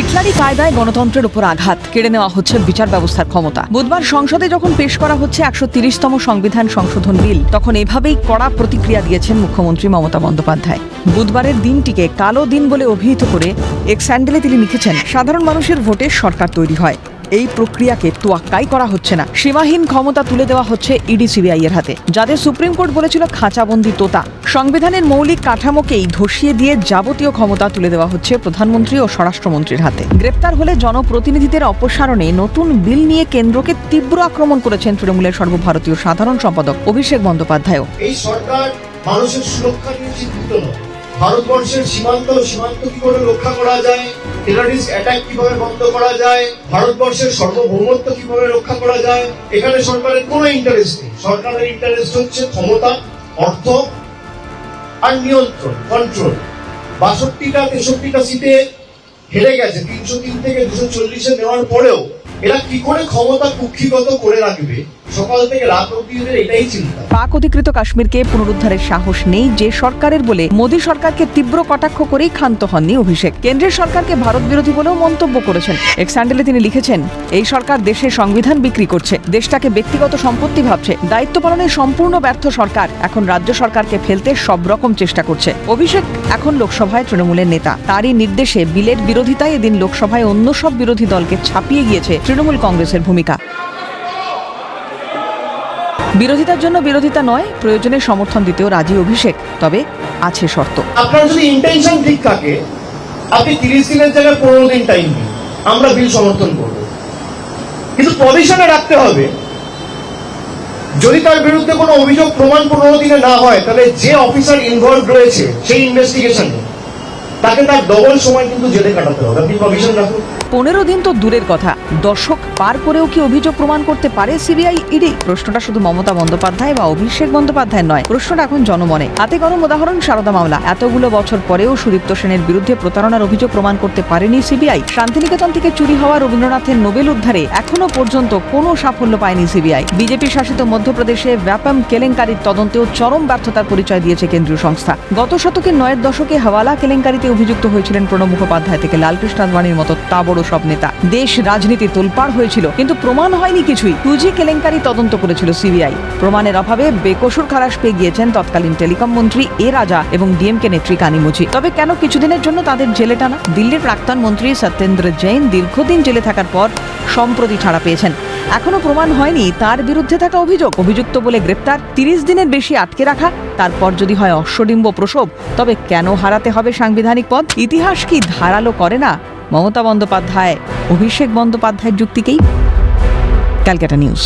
হিটলারি কায়দায় গণতন্ত্রের উপর আঘাত। কেড়ে নেওয়া হচ্ছে বিচার ব্যবস্থার ক্ষমতা। বুধবার সংসদে যখন পেশ করা হচ্ছে একশো তিরিশতম সংবিধান সংশোধন বিল, তখন এভাবেই কড়া প্রতিক্রিয়া দিয়েছেন মুখ্যমন্ত্রী মমতা বন্দ্যোপাধ্যায়। বুধবারের দিনটিকে কালো দিন বলে অভিহিত করে এক স্যান্ডেলে তিনি লিখেছেন, সাধারণ মানুষের ভোটে সরকার তৈরি হয়। এই প্রক্রিয়াকে তোয়াক্কাই করা হচ্ছে না। সীমাহীন ক্ষমতা তুলে দেওয়া হচ্ছে ইডি সিবিআই এর হাতে, যাদের সুপ্রিম কোর্ট বলেছিল খাঁচাবন্দি তোতা। সংবিধানের মৌলিক কাঠামোকেই ধসিয়ে দিয়ে যাবতীয় ক্ষমতা তুলে দেওয়া হচ্ছে প্রধানমন্ত্রী ও স্বরাষ্ট্রমন্ত্রীর হাতে। গ্রেপ্তার হলে জনপ্রতিনিধিদের অপসারণে নতুন বিল নিয়ে কেন্দ্রকে তীব্র আক্রমণ করেছেন তৃণমূলের সর্বভারতীয় সাধারণ সম্পাদক অভিষেক বন্দ্যোপাধ্যায়ও। এই সরকার মানুষের সুরক্ষা নিয়ে চিন্তিত নয়। ভারতবর্ষের সীমান্ত সীমান্ত কি করে রক্ষা করা যায়? টেরারিস্ট অ্যাটাক কীভাবে বন্ধ করা যায়? ভারতবর্ষের সার্বভৌমত্ব কীভাবে রক্ষা করা যায়? এখানে সরকারের কোনো ইন্টারেস্ট নেই। সরকারের ইন্টারেস্ট হচ্ছে ক্ষমতা, অর্থ আর নিয়ন্ত্রণ কন্ট্রোল বাষট্টিটা, তেষট্টিটা সিটে হেরে গেছে। তিনশো তিন থেকে দুশো চল্লিশে নেওয়ার পরেও এরা কি করে ক্ষমতা কুক্ষিগত করে রাখবে? পাক অধিকৃত কাশ্মীরকে পুনরুদ্ধারের সাহস নেই যে সরকারের বলে মোদী সরকারকে তীব্র কটাক্ষ করেই ক্ষান্ত হননি অভিষেক। কেন্দ্রের সরকারকে ভারত বিরোধী বলেও মন্তব্য করেছেন। এক তিনি লিখেছেন, এই সরকার দেশের সংবিধান বিক্রি করছে, দেশটাকে ব্যক্তিগত সম্পত্তি ভাবছে, দায়িত্ব পালনে সম্পূর্ণ ব্যর্থ সরকার, এখন রাজ্য সরকারকে ফেলতে সব রকম চেষ্টা করছে। অভিষেক এখন লোকসভায় তৃণমূলের নেতা। তারই নির্দেশে বিলের বিরোধিতায় এদিন লোকসভায় অন্য সব বিরোধী দলকে ছাপিয়ে গিয়েছে তৃণমূল কংগ্রেসের ভূমিকা। বিরোধিতার জন্য বিরোধিতা নয়, প্রয়োজনে সমর্থন দিতেও রাজি অভিষেক, তবে আছে শর্ত। আপনার যদি ইন্টেনশন ঠিক থাকে, আপনি তিরিশ দিনের জায়গায় পনেরো দিন টাইম আমরা বিল সমর্থন করব। কিন্তু রাখতে হবে, যদি তার বিরুদ্ধে কোনো অভিযোগ প্রমাণ পনেরো দিনে না হয়, তাহলে যে অফিসার ইনভলভ রয়েছে, সেই ইনভেস্টিগেশনে তাকে তার ডবল সময় কিন্তু জেলে কাটাতে হবে। আপনি রাখুন। পনেরো দিন তো দূরের কথা। দশক পার করেও কি অভিযোগ প্রমাণ করতে পারে সিবিআই ইডি? প্রশ্নটা শুধু মমতা বন্দ্যোপাধ্যায় বা অভিষেক বন্দ্যোপাধ্যায় নয়, প্রশ্নটা এখন জনমনে। হাতে গরম উদাহরণ, সারদা মামলা। এতগুলো বছর পরেও সুদীপ্ত সেনের বিরুদ্ধে প্রতারণার অভিযোগ প্রমাণ করতে পারেনি সিবিআই। শান্তিনিকেতন থেকে চুরি হওয়া রবীন্দ্রনাথের নোবেল উদ্ধারে এখনও পর্যন্ত কোনো সাফল্য পায়নি সিবিআই। বিজেপি শাসিত মধ্যপ্রদেশে ব্যাপম কেলেঙ্কারির তদন্তেও চরম ব্যর্থতার পরিচয় দিয়েছে কেন্দ্রীয় সংস্থা। গত শতকের নয়ের দশকে হাওয়ালা কেলেঙ্কারিতে অভিযুক্ত হয়েছিলেন প্রণব মুখোপাধ্যায় থেকে লালকৃষ্ণ আদবানির মতো তা বড় সব নেতা। দেশ রাজনীতি তোলপাড় হয়েছিল, কিন্তু প্রমাণ হয়নি কিছুই। টুজি কেলেঙ্কারি তদন্ত করেছিল সিবিআই। প্রমাণের অভাবে বেকসুর খালাস পেয়ে গিয়েছেন তৎকালীন টেলিকম মন্ত্রী এ রাজা এবং ডিএমকে নেত্রী কানিমুচি। তবে কেন কিছুদিনের জন্য তাদের জেলে টানা? দিল্লির প্রাক্তন মন্ত্রী সত্যেন্দ্র জৈন দীর্ঘদিন জেলে থাকার পর সম্প্রতি ছাড়া পেয়েছেন। এখনও প্রমাণ হয়নি তার বিরুদ্ধে থাকা অভিযোগ। অভিযুক্ত বলে গ্রেপ্তার, তিরিশ দিনের বেশি আটকে রাখা, তারপর যদি হয় অশ্বডিম্ব প্রসব, তবে কেন হারাতে হবে সাংবিধানিক পদ? ইতিহাস কি ধারালো করে না? মমতা বন্দ্যোপাধ্যায় অভিষেক বন্দ্যোপাধ্যায়ের যুক্তিকেই ক্যালকাটা নিউজ।